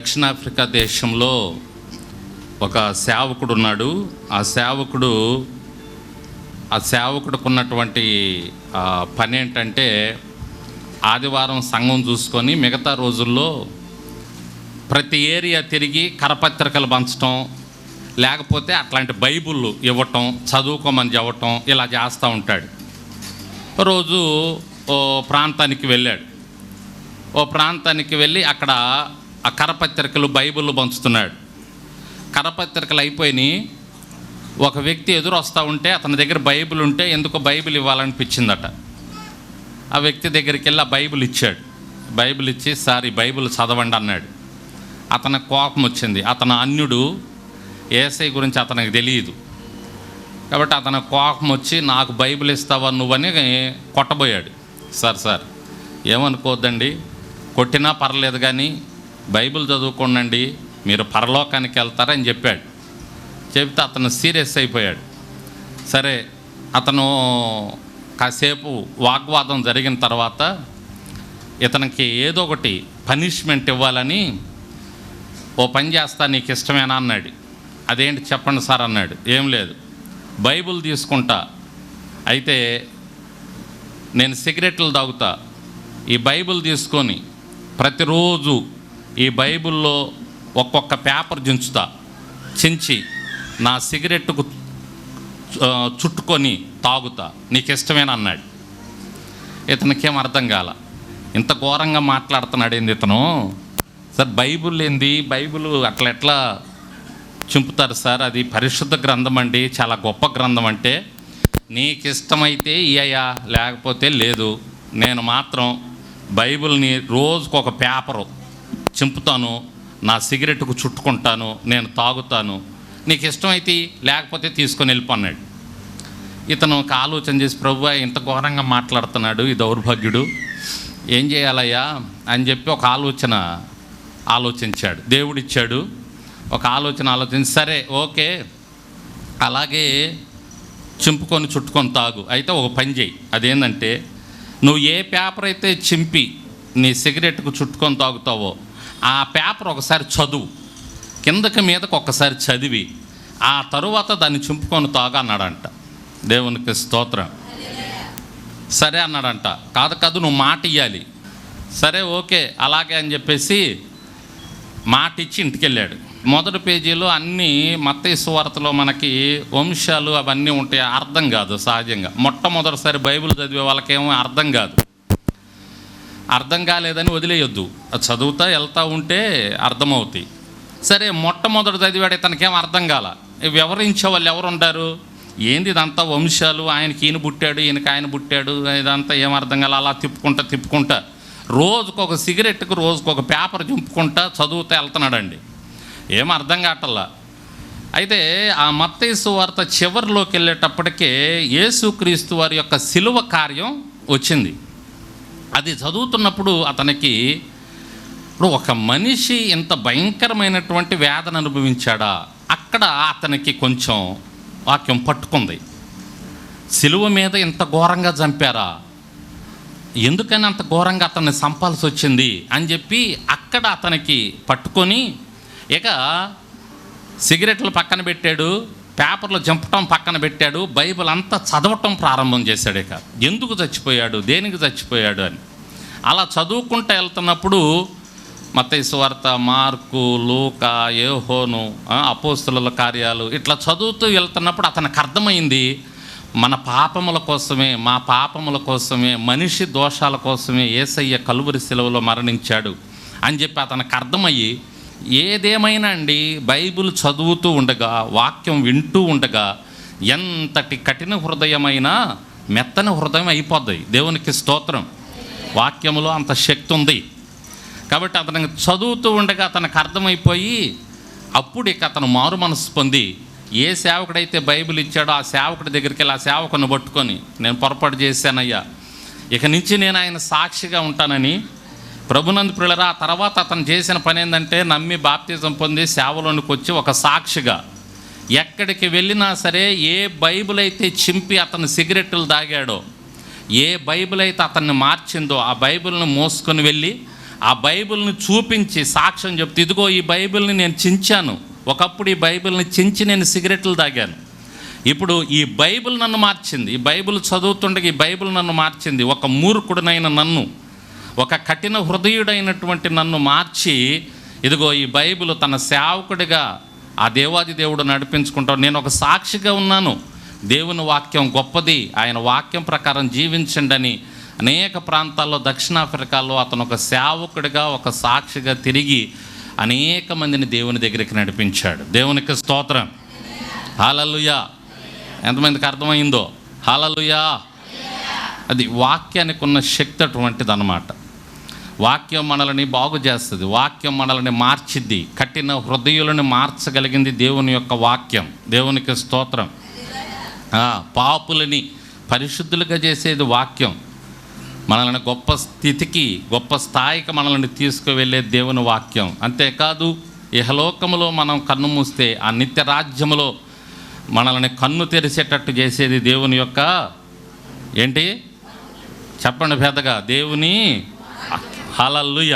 దక్షిణాఫ్రికా దేశంలో ఒక సేవకుడు ఉన్నాడు ఆ సేవకుడు ఆ సేవకుడికి ఉన్నటువంటి పని ఏంటంటే ఆదివారం సంఘం చూసుకొని మిగతా రోజుల్లో ప్రతి ఏరియా తిరిగి కరపత్రికలు పంచడం లేకపోతే అట్లాంటి బైబుల్ ఇవ్వటం చదువుకోమని చెప్పటం ఇలా చేస్తూ ఉంటాడు. రోజు ఓ ప్రాంతానికి వెళ్ళాడు. ఓ ప్రాంతానికి వెళ్ళి అక్కడ ఆ కరపత్రికలు బైబిల్ పంచుతున్నాడు. కరపత్రికలు అయిపోయినాయి. ఒక వ్యక్తి ఎదురు వస్తూ ఉంటే అతని దగ్గర బైబిల్ ఉంటే ఎందుకో బైబిల్ ఇవ్వాలనిపించిందట. ఆ వ్యక్తి దగ్గరికి వెళ్ళి ఆ బైబిల్ ఇచ్చాడు. బైబిల్ ఇచ్చి సార్ ఈ బైబిల్ చదవండి అన్నాడు. అతనికి కోపం వచ్చింది. అతను అన్యుడు ఏసై గురించి అతనికి తెలియదు. కాబట్టి అతను కోపం వచ్చి నాకు బైబిల్ ఇస్తావా నువ్వని కొట్టబోయాడు. Sir sir ఏమనుకోవద్దండి? కొట్టినా పర్లేదు కానీ బైబిల్ చదువుకోండి మీరు పరలోకానికి వెళ్తారని చెప్పాడు. చెబితే అతను సీరియస్ అయిపోయాడు. సరే అతను కాసేపు వాగ్వాదం జరిగిన తర్వాత ఇతనికి ఏదో ఒకటి పనిష్మెంట్ ఇవ్వాలని ఓ పని చేస్తా నీకు ఇష్టమేనా? అన్నాడు. అదేంటి చెప్పండి సార్ అన్నాడు. ఏం లేదు. బైబుల్ తీసుకుంటా. అయితే నేను సిగరెట్లు తాగుతా. ఈ బైబిల్ తీసుకొని ప్రతిరోజు ఈ బైబిల్లో ఒక్కొక్క పేపర్ దించుతా. చించి నా సిగరెట్కు చుట్టుకొని తాగుతా. నీకు ఇష్టమేనా అన్నాడు. ఇతనికేం అర్థం కాల. ఇంత ఘోరంగా మాట్లాడుతున్నాడు ఏంది ఇతను? సార్ బైబుల్ ఏంది? బైబుల్ అట్లా ఎట్లా చింపుతారు సార్. అది పరిశుద్ధ గ్రంథం అండి. చాలా గొప్ప గ్రంథం అంటే నీకు ఇష్టమైతే ఇయ్యా లేకపోతే లేదు. నేను మాత్రం బైబిల్ని రోజుకు ఒక పేపరు చింపుతాను నా సిగరెట్కు చుట్టుకుంటాను నేను తాగుతాను. నీకు ఇష్టమైతే లేకపోతే తీసుకొని వెళ్ళిపోన్నాడు ఇతను ఒక ఆలోచన చేసి ప్రభు ఇంత ఘోరంగా మాట్లాడుతున్నాడు ఈ దౌర్భాగ్యుడు. ఏం చేయాలయ్యా? అని చెప్పి ఒక ఆలోచన ఆలోచించాడు. దేవుడిచ్చాడు. ఒక ఆలోచన ఆలోచించి సరే ఓకే. అలాగే చింపుకొని చుట్టుకొని తాగు. అయితే ఒక పని చేయి. అదేంటంటే నువ్వు ఏ పేపర్ అయితే చింపి నీ సిగరెట్కు చుట్టుకొని తాగుతావో ఆ పేపర్ ఒకసారి చదువు. కిందకి మీదకు ఒకసారి చదివి ఆ తరువాత దాన్ని చింపుకొని తాగు అన్నాడంట. దేవునికి స్తోత్రం. సరే అన్నాడంట. కాదు కాదు నువ్వు మాట ఇవ్వాలి సరే ఓకే. అలాగే అని చెప్పేసి మాట ఇచ్చి ఇంటికి వెళ్ళాడు మొదటి పేజీలో అన్నీ మత్తయి వార్తలో మనకి వంశాలు అవన్నీ ఉంటాయి? అర్థం కాదు సహజంగా. మొట్టమొదటిసారి బైబిల్ చదివే వాళ్ళకేమో అర్థం కాదు. అర్థం కాలేదని వదిలేయొద్దు. అది చదువుతా వెళ్తా ఉంటే అర్థమవుతాయి. సరే మొట్టమొదటి చదివాడు ఇతనికేం అర్థం కాల? వివరించే వాళ్ళు ఎవరు ఉంటారు ఏంది ఇదంతా వంశాలు? ఆయనకి ఈయన పుట్టాడు ఈయనకి ఆయన పుట్టాడు ఇదంతా ఏం అర్థం కాల? అలా తిప్పుకుంటా తిప్పుకుంటా. రోజుకొక సిగరెట్కి రోజుకొక పేపర్ చింపుకుంటా చదువుతా వెళ్తున్నాడండి. ఏం అర్థం కావట్లా? అయితే ఆ మత్తైసు వార్త చివరిలోకి వెళ్ళేటప్పటికే యేసుక్రీస్తు వారి యొక్క సిలువ కార్యం వచ్చింది. అది చదువుతున్నప్పుడు అతనికి ఇప్పుడు ఒక మనిషి ఇంత భయంకరమైనటువంటి వేదన అనుభవించాడా? అక్కడ అతనికి కొంచెం వాక్యం పట్టుకుంది. సిలువ మీద ఇంత ఘోరంగా చంపారా? ఎందుకని అంత ఘోరంగా అతన్ని చంపాల్సి వచ్చింది? అని చెప్పి అక్కడ అతనికి పట్టుకొని ఇక సిగరెట్లు పక్కన పెట్టాడు పేపర్లు చంపటం పక్కన పెట్టాడు బైబిల్ అంతా చదవటం ప్రారంభం చేశాడు ఇక. ఎందుకు చచ్చిపోయాడు దేనికి చచ్చిపోయాడు అని. అలా చదువుకుంటూ వెళ్తున్నప్పుడు మత్తయి మార్కు లూక యోహోను అపోస్తుల కార్యాలు ఇట్లా చదువుతూ వెళ్తున్నప్పుడు అతనికి అర్థమైంది మన పాపముల కోసమే మా పాపముల కోసమే మనిషి దోషాల కోసమే ఏసయ్య కలువరి సెలవులో మరణించాడు అని చెప్పి అతనికి అర్థమయ్యి ఏదేమైనా అండి బైబిల్ చదువుతూ ఉండగా వాక్యం వింటూ ఉండగా ఎంతటి కఠిన హృదయమైనా మెత్తని హృదయం అయిపోద్ది. దేవునికి స్తోత్రం. వాక్యములో అంత శక్తి ఉంది. కాబట్టి అతనికి చదువుతూ ఉండగా అతనికి అర్థమైపోయి అప్పుడు ఇక అతను మారు మనసు పొంది ఏ సేవకుడైతే బైబిల్ ఇచ్చాడో ఆ సేవకుడి దగ్గరికి వెళ్ళి ఆ సేవకుని పట్టుకొని నేను పొరపాటు చేశానయ్యా. ఇక నుంచి నేను ఆయన సాక్షిగా ఉంటానని ప్రభునందు పిల్లరా ఆ తర్వాత అతను చేసిన పని ఏంటంటే నమ్మి బాప్తిజం పొంది సేవలోనికి వచ్చి ఒక సాక్షిగా ఎక్కడికి వెళ్ళినా సరే ఏ బైబిల్ అయితే చింపి అతను సిగరెట్లు తాగాడో ఏ బైబిల్ అయితే అతన్ని మార్చిందో ఆ బైబిల్ని మోసుకొని వెళ్ళి ఆ బైబిల్ని చూపించి సాక్ష్యం చెప్తే ఇదిగో ఈ బైబిల్ని నేను చించాను. ఒకప్పుడు ఈ బైబిల్ని చించి నేను సిగరెట్లు తాగాను. ఇప్పుడు ఈ బైబిల్ నన్ను మార్చింది. ఈ బైబిల్ చదువుతుండగా ఈ బైబిల్ నన్ను మార్చింది. ఒక మూర్ఖుడనైన నన్ను ఒక కఠిన హృదయుడైనటువంటి నన్ను మార్చి ఇదిగో ఈ బైబిల్ తన సేవకుడిగా ఆ దేవాది దేవుడు నడిపించుకుంటాడు. నేను ఒక సాక్షిగా ఉన్నాను. దేవుని వాక్యం గొప్పది. ఆయన వాక్యం ప్రకారం జీవించండి అని అనేక ప్రాంతాల్లో దక్షిణాఫ్రికాలో అతను ఒక సేవకుడిగా ఒక సాక్షిగా తిరిగి అనేక మందిని దేవుని దగ్గరికి నడిపించాడు. దేవునికి స్తోత్రం. హాలలుయా. ఎంతమందికి అర్థమైందో? హాలలుయా. అది వాక్యానికి ఉన్న శక్తి అటువంటిది అనమాట వాక్యం మనల్ని బాగు చేస్తుంది వాక్యం మనల్ని మార్చిద్ది కఠిన హృదయులను మార్చగలిగింది దేవుని యొక్క వాక్యం దేవునికి స్తోత్రం. పాపులని పరిశుద్ధులుగా చేసేది వాక్యం. మనల్ని గొప్ప స్థితికి గొప్ప స్థాయికి మనల్ని తీసుకువెళ్ళే దేవుని వాక్యం. అంతేకాదు ఇహలోకములో మనం కన్ను మూస్తే ఆ నిత్య రాజ్యములో మనల్ని కన్ను తెరిచేటట్టు చేసేది దేవుని యొక్క ఏంటి? చెప్పండి పెద్దగా దేవుని హలల్లుయ